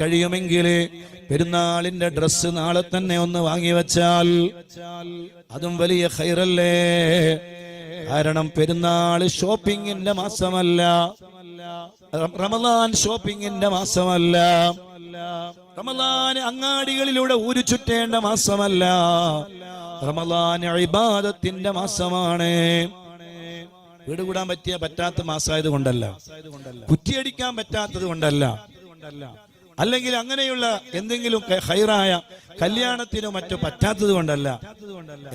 കഴിയുമെങ്കിൽ പെരുന്നാളിന്റെ ഡ്രസ്സ് നാളെ തന്നെ ഒന്ന് വാങ്ങി വെച്ചാൽ അതും വലിയ ഹൈറല്ലേ കാരണം പെരുന്നാൾ ഷോപ്പിങ്ങിന്റെ മാസമല്ല. റമദാൻ ഷോപ്പിങ്ങിന്റെ മാസമല്ല. റമദാൻ അങ്ങാടികളിലൂടെ ഊരു ചുറ്റേണ്ട മാസമല്ല. റമദാൻ ഇബാദത്തിന്റെ മാസമാണ്. വീട് കൂടാൻ പറ്റിയ പറ്റാത്ത മാസമായത് കൊണ്ടല്ല. കുറ്റിയടിക്കാൻ പറ്റാത്തത് കൊണ്ടല്ല. അല്ലെങ്കിൽ അങ്ങനെയുള്ള എന്തെങ്കിലും ഹൈറായ കല്യാണത്തിനോ മറ്റോ പറ്റാത്തത് കൊണ്ടല്ല.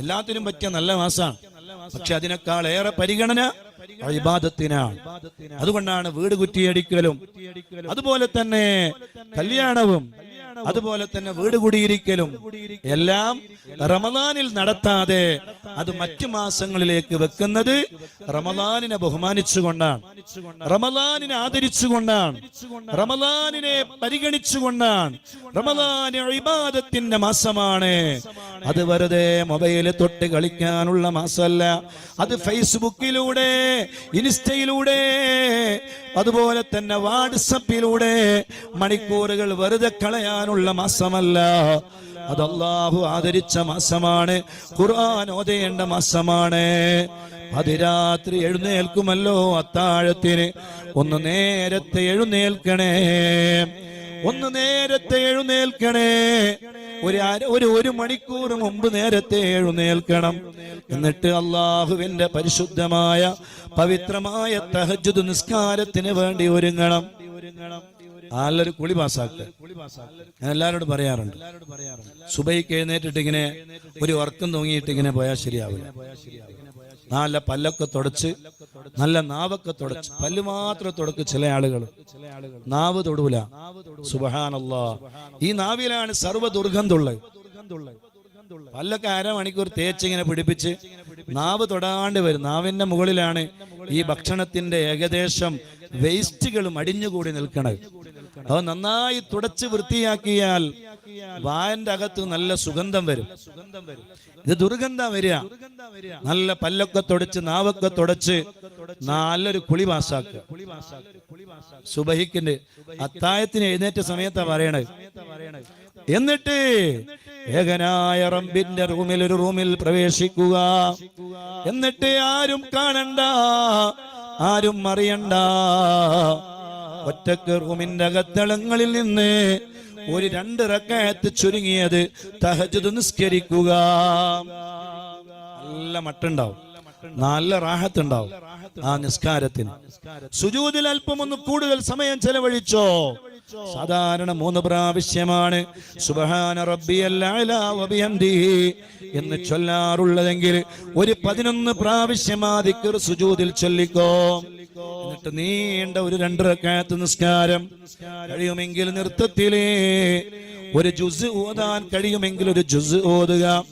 എല്ലാത്തിനും പറ്റിയ നല്ല മാസമാണ് പക്ഷെ അതിനേക്കാൾ ഏറെ പരിഗണന ഇബാദത്തിനാണ്. അതുകൊണ്ടാണ് വീട് കുറ്റിയടിക്കലും അതുപോലെ തന്നെ കല്യാണവും അതുപോലെ തന്നെ വീട് കുടിയിരിക്കലും എല്ലാം റമദാനിൽ നടത്താതെ അത് മറ്റു മാസങ്ങളിലേക്ക് വെക്കുന്നത് റമദാനിനെ ബഹുമാനിച്ചുകൊണ്ടാണ്. റമദാനിനെ ആദരിച്ചുകൊണ്ടാണ്. റമദാനിനെ പരിഗണിച്ചുകൊണ്ടാണ്. റമദാൻ ഇബാദത്തിന്റെ മാസമാണ്. അത് വെറുതെ മൊബൈൽ തൊട്ട് കളിക്കാനുള്ള മാസമല്ല. അത് ഫേസ്ബുക്കിലൂടെ ഇൻസ്റ്റയിലൂടെ അതുപോലെ തന്നെ വാട്സപ്പിലൂടെ മണിക്കൂറുകൾ വെറുതെ കളയാനുള്ള മാസമല്ല. അത് അള്ളാഹു ആദരിച്ച മാസമാണ്. ഖുർആൻ ഓതേണ്ട മാസമാണ്. അതിരാത്രി എഴുന്നേൽക്കുമല്ലോ അത്താഴത്തിന്. ഒന്ന് നേരത്തെ എഴുന്നേൽക്കണേ. ഒന്ന് നേരത്തെ എഴുന്നേൽക്കണേ. ഒരു ഒരു ഒരു മണിക്കൂർ മുമ്പ് നേരത്തെ എഴുന്നേൽക്കണം. എന്നിട്ട് അള്ളാഹുവിന്റെ പരിശുദ്ധമായ പവിത്രമായ തഹജുദ് നിസ്കാരത്തിന് വേണ്ടി ഒരുങ്ങണം. നല്ലൊരു കുളി പാസ്സാക്കുക ഞാൻ എല്ലാവരോടും പറയാറുണ്ട്. സുബൈക്ക് എഴുന്നേറ്റിട്ട് ഇങ്ങനെ ഒരു ഉറക്കം തൂങ്ങിയിട്ട് ഇങ്ങനെ പോയാൽ ശരിയാവില്ല. നല്ല പല്ലൊക്കെ തുടച്ച് നല്ല നാവൊക്കെ തുടച്ച് പല്ല് മാത്രം തുടക്ക് ചില ആളുകൾ നാവ് തൊടൂല. സുബഹാനല്ല. ഈ നാവിലാണ് സർവ ദുർഗന്ധമുള്ളത് പല്ലൊക്കെ അരമണിക്കൂർ തേച്ച് ഇങ്ങനെ പിടിപ്പിച്ച് നാവ് തൊടാണ്ട് വരും. നാവിന്റെ മുകളിലാണ് ഈ ഭക്ഷണത്തിന്റെ ഏകദേശം വേസ്റ്റുകളും അടിഞ്ഞുകൂടി നിൽക്കണത്. അത് നന്നായി തുടച്ച് വൃത്തിയാക്കിയാൽ വായന്റെ അകത്ത് നല്ല സുഗന്ധം വരും. സുഗന്ധം വരും ഇത് ദുർഗന്ധം വരിക. നല്ല പല്ലൊക്കെ തുടച്ച് നാവൊക്കെ തുടച്ച് നല്ലൊരു കുളി പാസ്സാക്കുക. സുബഹിക്കിന്റെ അത്തായത്തിന് എഴുന്നേറ്റ സമയത്താ പറയണത്. എന്നിട്ട് ഏകനായ റബ്ബിന്റെ റൂമിൽ ഒരു റൂമിൽ പ്രവേശിക്കുക. എന്നിട്ട് ആരും കാണണ്ട ആരും അറിയണ്ട. ഒറ്റയ്ക്ക് റൂമിന്റെ അകത്തളങ്ങളിൽ നിന്ന് ഒരു രണ്ട് റക്കായത്ത് ചുരുങ്ങിയത് തഹജത് നിസ്കരിക്കുക. നല്ല മട്ടുണ്ടാവും. നല്ല റാഹത്തുണ്ടാവും ആ നിസ്കാരത്തിന്. സുജൂതിൽ അല്പം ഒന്ന് കൂടുതൽ സമയം ചെലവഴിച്ചോ? സാധാരണ മൂന്ന് പ്രാവശ്യമാണ്. സുബഹാന വബിഹംദിഹി എന്ന് ചൊല്ലാറുള്ളതെങ്കിൽ ഒരു പതിനൊന്ന് പ്രാവശ്യം ആ സുജൂദിൽ ചൊല്ലിക്കോ. എന്നിട്ട് നീണ്ട ഒരു രണ്ട് റക്കാത്ത് നിസ്കാരം കഴിയുമെങ്കിൽ നൃത്തത്തിലേ ഒരു ജുസ് ഓതാൻ കഴിയുമെങ്കിൽ ഒരു ജുസ് ഓതുക.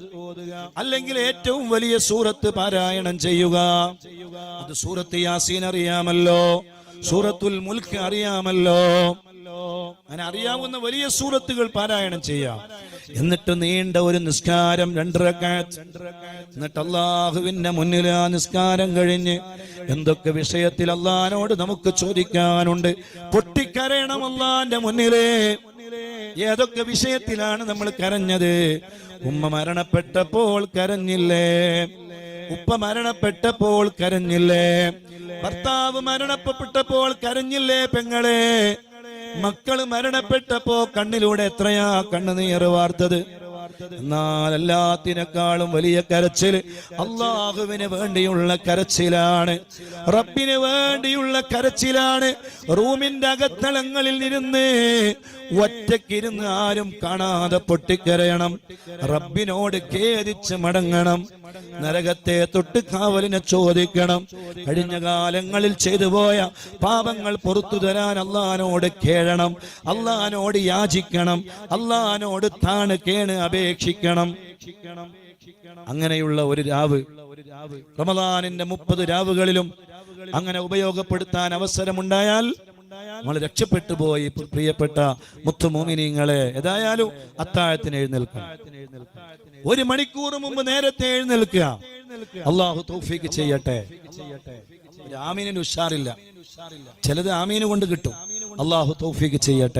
അല്ലെങ്കിൽ ഏറ്റവും വലിയ സൂറത്ത് പാരായണം ചെയ്യുക. അത് സൂറത്ത് യാസീൻ അറിയാമല്ലോ. സൂറത്തുൽ മുൽക്ക് അറിയാമല്ലോ. അങ്ങനെ അറിയാവുന്ന വലിയ സൂറത്തുകൾ പാരായണം ചെയ്യാം. എന്നിട്ട് നീണ്ട ഒരു നിസ്കാരം രണ്ടരക്കാറ്റ് എന്നിട്ട് അള്ളാഹുവിന്റെ മുന്നിൽ ആ നിസ്കാരം കഴിഞ്ഞ് എന്തൊക്കെ വിഷയത്തിൽ അള്ളഹാനോട് നമുക്ക് ചോദിക്കാനുണ്ട്. പൊട്ടിക്കരയണം അള്ളാന്റെ മുന്നിലേ. ഏതൊക്കെ വിഷയത്തിലാണ് നമ്മൾ കരഞ്ഞത്? ഉമ്മ മരണപ്പെട്ടപ്പോൾ കരഞ്ഞില്ലേ? ഉപ്പ മരണപ്പെട്ടപ്പോൾ കരഞ്ഞില്ലേ? ഭർത്താവ് മരണപ്പെട്ടപ്പോൾ കരഞ്ഞില്ലേ പെങ്ങളെ? മക്കൾ മരണപ്പെട്ടപ്പോ കണ്ണിലൂടെ എത്രയാ കണ്ണുനീർ വാർത്തത്? എന്നാൽ എല്ലാത്തിനേക്കാളും വലിയ കരച്ചിൽ അള്ളാഹുവിന് വേണ്ടിയുള്ള കരച്ചിലാണ്. റബ്ബിന് വേണ്ടിയുള്ള കരച്ചിലാണ്. റൂമിന്റെ അകത്തളങ്ങളിൽ ഇരുന്ന് ഒറ്റക്കിരുന്ന് ആരും കാണാതെ പൊട്ടിക്കരയണം. റബ്ബിനോട് ഖേദിച്ച് മടങ്ങണം. നരകത്തെ തൊട്ട് കാവലിനെ ചോദിക്കണം. കഴിഞ്ഞ കാലങ്ങളിൽ ചെയ്തു പോയ പാപങ്ങൾ പുറത്തു തരാൻ അള്ളഹാനോട് കേഴണം. അള്ളഹാനോട് യാചിക്കണം. അള്ളഹാനോട് താണ് കേണ് അപേക്ഷിക്കണം. അങ്ങനെയുള്ള ഒരു രാവ് റമദാനിന്റെ മുപ്പത് രാവുകളിലും അങ്ങനെ ഉപയോഗപ്പെടുത്താൻ അവസരമുണ്ടായാൽ നമ്മൾ രക്ഷപ്പെട്ടു പോയി പ്രിയപ്പെട്ട മുത്തുമോമിനിങ്ങളെ. ഏതായാലും അത്താഴത്തിന് എഴുന്നേൽക്കാം ഒരു മണിക്കൂർ മുമ്പ് നേരത്തെ എഴുന്നേൽക്കുക. അള്ളാഹു തൗഫീക്ക് ചെയ്യട്ടെ. ഒരു ആമീനിന് ഉഷാറില്ല. ചിലത് ആമീന് കൊണ്ട് കിട്ടും. അള്ളാഹു തൗഫീക്ക് ചെയ്യട്ടെ.